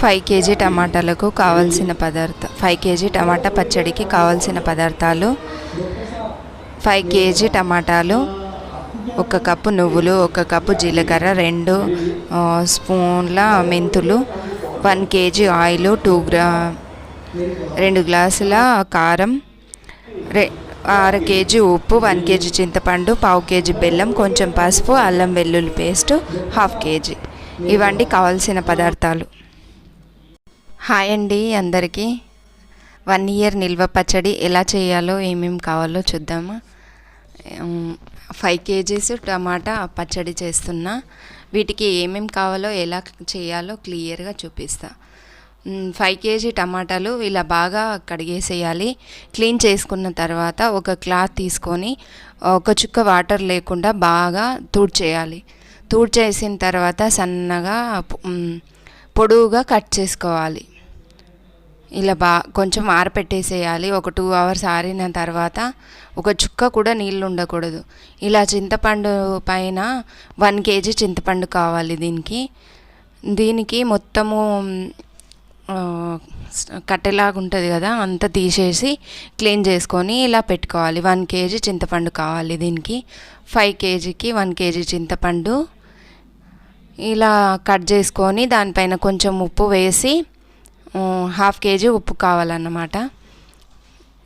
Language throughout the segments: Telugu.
ఫైవ్ కేజీ టమాటాలకు కావాల్సిన పదార్థ ఫైవ్ కేజీ టమాటా పచ్చడికి కావాల్సిన పదార్థాలు ఫైవ్ కేజీ టమాటాలు ఒక కప్పు నువ్వులు ఒక కప్పు జీలకర్ర రెండు స్పూన్ల మెంతులు వన్ కేజీ ఆయిల్ టూ గ్రా రెండు గ్లాసుల కారం రె అర కేజీ ఉప్పు వన్ కేజీ చింతపండు పావు కేజీ బెల్లం కొంచెం పసుపు అల్లం వెల్లుల్లి పేస్ట్ హాఫ్ కేజీ. ఇవండి కావాల్సిన పదార్థాలు. హాయ్ అండి అందరికీ. వన్ ఇయర్ నిల్వ పచ్చడి ఎలా చేయాలో ఏమేమి కావాలో చూద్దామా. ఫైవ్ కేజీస్ టమాటా పచ్చడి చేస్తున్నా. వీటికి ఏమేమి కావాలో ఎలా చేయాలో క్లియర్గా చూపిస్తా. ఫైవ్ కేజీ టమాటాలు ఇలా బాగా కడిగేసేయాలి. క్లీన్ చేసుకున్న తర్వాత ఒక క్లాత్ తీసుకొని ఒక చుక్క వాటర్ లేకుండా బాగా తూడ్చేయాలి. తూడ్చేసిన తర్వాత సన్నగా పొడవుగా కట్ చేసుకోవాలి. ఇలా బా కొంచెం ఆరపెట్టేసేయాలి. ఒక టూ అవర్స్ ఆరిన తర్వాత ఒక చుక్క కూడా నీళ్ళు ఉండకూడదు. ఇలా చింతపండు పైన వన్ కేజీ చింతపండు కావాలి దీనికి. దీనికి మొత్తము కట్టెలాగా ఉంటుంది కదా అంతా తీసేసి క్లీన్ చేసుకొని ఇలా పెట్టుకోవాలి. వన్ కేజీ చింతపండు కావాలి దీనికి. ఫైవ్ కేజీకి వన్ కేజీ చింతపండు ఇలా కట్ చేసుకొని దానిపైన కొంచెం ఉప్పు వేసి హాఫ్ కేజీ ఉప్పు కావాలన్నమాట.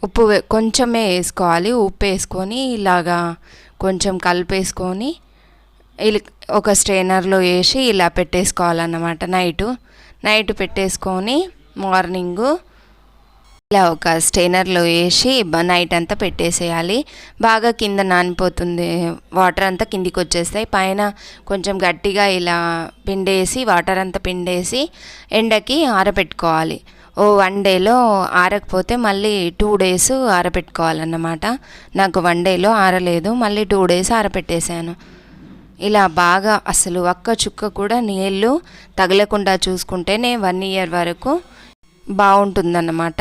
ఉప్పు వే- కొంచెమే వేసుకోవాలి. ఉప్పు వేసుకొని ఇలాగా కొంచెం కలిపేసుకొని ఒక స్ట్రైనర్లో వేసి ఇలా పెట్టేసుకోవాలన్నమాట నైటు. నైట్ పెట్టేసుకొని మార్నింగు ఇలా ఒక స్టెయినర్లో వేసి నైట్ అంతా పెట్టేసేయాలి. బాగా కింద నానిపోతుంది వాటర్ అంతా కిందికి వచ్చేస్తాయి పైన కొంచెం గట్టిగా ఇలా పిండేసి వాటర్ అంతా పిండేసి ఎండకి ఆరబెట్టుకోవాలి ఓ వన్ డేలో ఆరకపోతే మళ్ళీ టూ డేస్ ఆరబెట్టుకోవాలన్నమాట నాకు వన్ డేలో ఆరలేదు మళ్ళీ టూ డేస్ ఆరబెట్టేశాను ఇలా బాగా అసలు ఒక్క చుక్క కూడా నీళ్ళు తగలకుండా చూసుకుంటేనే వన్ ఇయర్ వరకు బాగుంటుందన్నమాట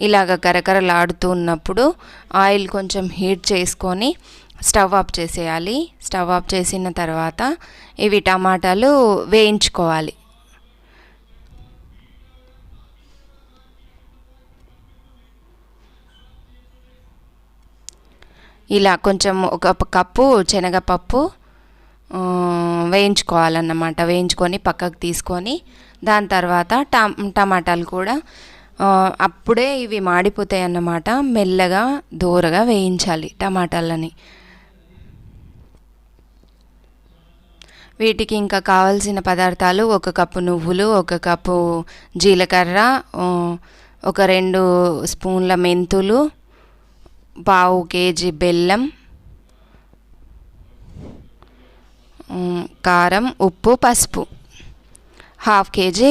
ఇలాగ కరకరలాడుతూ ఉన్నప్పుడు ఆయిల్ కొంచెం హీట్ చేసుకొని స్టవ్ ఆఫ్ చేసేయాలి. స్టవ్ ఆఫ్ చేసిన తర్వాత ఇవి టమాటాలు వేయించుకోవాలి. ఇలా కొంచెం ఒక కప్పు శనగపప్పు వేయించుకోవాలన్నమాట. వేయించుకొని పక్కకు తీసుకొని దాని తర్వాత టమాటాలు కూడా అప్పుడే ఇవి మాడిపోతాయి అన్నమాట మెల్లగా దూరగా వేయించాలి టమాటాలని. వీటికి ఇంకా కావాల్సిన పదార్థాలు ఒక కప్పు నువ్వులు ఒక కప్పు జీలకర్ర ఒక రెండు స్పూన్ల మెంతులు పావు కేజీ బెల్లం కారం ఉప్పు పసుపు. హాఫ్ కేజీ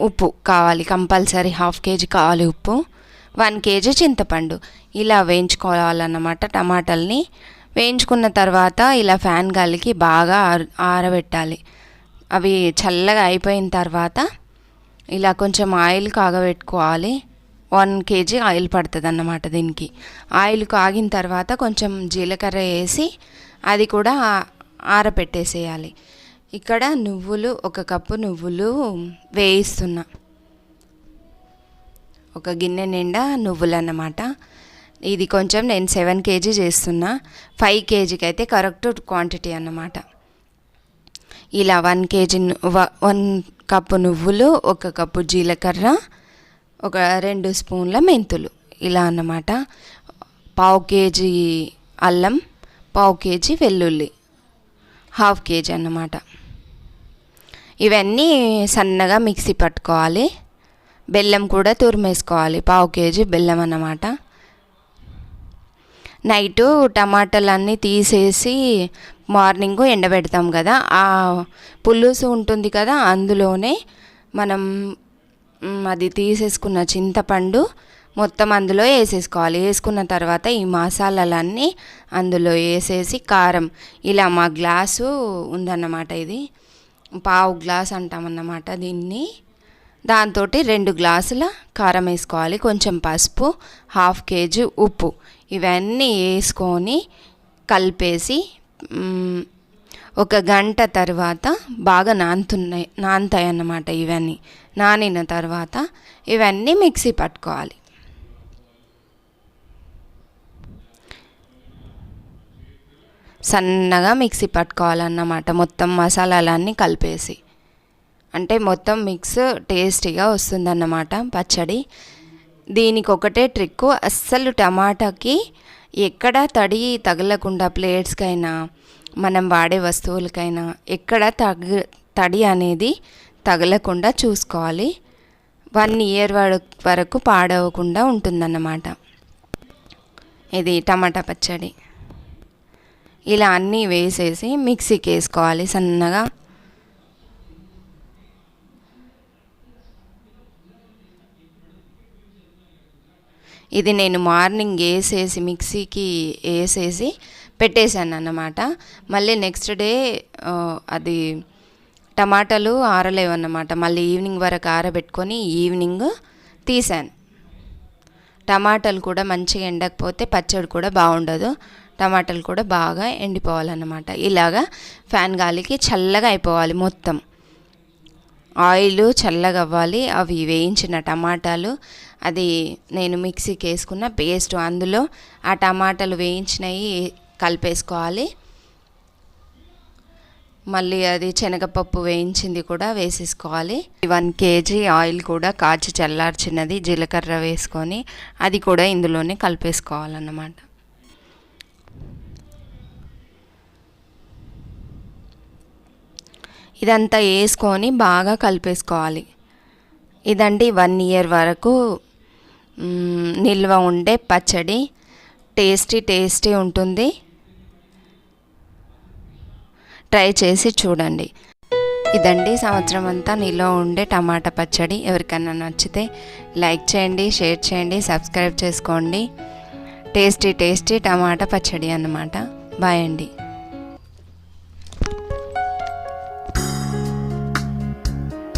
ఉప్పు కావాలి కంపల్సరీ హాఫ్ కేజీ కావాలి ఉప్పు. వన్ కేజీ చింతపండు. ఇలా వేయించుకోవాలన్నమాట టమాటాలని. వేయించుకున్న తర్వాత ఇలా ఫ్యాన్ గాలికి బాగా ఆరబెట్టాలి. అవి చల్లగా అయిపోయిన తర్వాత ఇలా కొంచెం ఆయిల్ కాగబెట్టుకోవాలి. వన్ కేజీ ఆయిల్ పడుతుంది అన్నమాట దీనికి. ఆయిల్ కాగిన తర్వాత కొంచెం జీలకర్ర వేసి అది కూడా ఆరపెట్టేసేయాలి ఆరబెట్టేసేయాలి. ఇక్కడ నువ్వులు ఒక కప్పు నువ్వులు వేయిస్తున్నా. ఒక గిన్నె నిండా నువ్వులు అన్నమాట ఇది కొంచెం నేను సెవెన్ కేజీ చేస్తున్నా. ఫైవ్ కేజీకి అయితే కరెక్ట్ క్వాంటిటీ అన్నమాట. ఇలా వన్ కేజీ వ- వన్ కప్పు నువ్వులు ఒక కప్పు జీలకర్ర ఒక రెండు స్పూన్ల మెంతులు. ఇలా అన్నమాట. పావు కేజీ అల్లం పావు కేజీ వెల్లుల్లి. హాఫ్ కేజీ అన్నమాట. ఇవన్నీ సన్నగా మిక్సీ పట్టుకోవాలి. బెల్లం కూడా తురిమేసుకోవాలి. పావు కేజీ బెల్లం అన్నమాట. నైటు టమాటాలన్నీ తీసేసి మార్నింగ్ ఎండబెడతాం కదా. ఆ పులుసు ఉంటుంది కదా అందులోనే మనం అది తీసేసుకున్న చింతపండు మొత్తం అందులో వేసేసుకోవాలి. వేసుకున్న తర్వాత ఈ మసాలాలన్నీ అందులో వేసేసి కారం. ఇలా మా గ్లాసు ఉందన్నమాట ఇది. పావు గ్లాస్ అంటామన్నమాట దీన్ని. దాంతో రెండు గ్లాసుల కారం వేసుకోవాలి. కొంచెం పసుపు హాఫ్ కేజీ ఉప్పు. ఇవన్నీ వేసుకొని కలిపేసి ఒక గంట తర్వాత బాగా నానుతున్నాయి నానుతాయి అన్నమాట ఇవన్నీ. నానిన తర్వాత ఇవన్నీ మిక్సీ పట్టుకోవాలి. సన్నగా మిక్సీ పట్టుకోవాలన్నమాట. మొత్తం మసాలాలన్నీ కలిపేసి. అంటే మొత్తం మిక్స్ టేస్టీగా వస్తుందన్నమాట పచ్చడి. దీనికి ఒకటే ట్రిక్ అస్సలు టమాటాకి ఎక్కడ తడి తగలకుండా ప్లేట్స్కైనా మనం వాడే వస్తువులకైనా ఎక్కడ తగ తడి అనేది తగలకుండా చూసుకోవాలి. వన్ ఇయర్ వరకు పాడవకుండా ఉంటుందన్నమాట. ఇది టమాటా పచ్చడి. ఇలా అన్నీ వేసేసి మిక్సీకి వేసుకోవాలి సన్నగా. ఇది నేను మార్నింగ్ వేసేసి మిక్సీకి వేసేసి పెట్టేశాను అన్నమాట. మళ్ళీ నెక్స్ట్ డే అది టమాటాలు ఆరలేవన్నమాట. మళ్ళీ ఈవినింగ్ వరకు ఆరబెట్టుకొని ఈవినింగ్ తీసాను టమాటాలు కూడా మంచిగా ఎండకపోతే పచ్చడి కూడా బాగుండదు. టమాటాలు కూడా బాగా ఎండిపోవాలన్నమాట. ఇలాగా ఫ్యాన్ గాలికి చల్లగా అయిపోవాలి మొత్తం. ఆయిల్ చల్లగా అవ్వాలి. అవి వేయించిన టమాటాలు అది నేను మిక్సీకి వేసుకున్న పేస్ట్ అందులో ఆ టమాటాలు వేయించినవి కలిపేసుకోవాలి. మళ్ళీ అది శనగపప్పు వేయించింది కూడా వేసేసుకోవాలి. వన్ కేజీ ఆయిల్ కూడా కాచి చల్లార్చినది జీలకర్ర వేసుకొని అది కూడా ఇందులోనే కలిపేసుకోవాలన్నమాట. ఇదంతా వేసుకొని బాగా కలిపేసుకోవాలి. ఇదండి వన్ ఇయర్ వరకు నిల్వ ఉండే పచ్చడి. టేస్టీ టేస్టీ ఉంటుంది. ట్రై చేసి చూడండి. ఇదండి సంవత్సరం అంతా నీలో ఉండే టమాటా పచ్చడి. ఎవరికైనా నచ్చితే లైక్ చేయండి షేర్ చేయండి సబ్స్క్రైబ్ చేసుకోండి. టేస్టీ టేస్టీ టమాటా పచ్చడి అన్నమాట. బాయ్ అండి.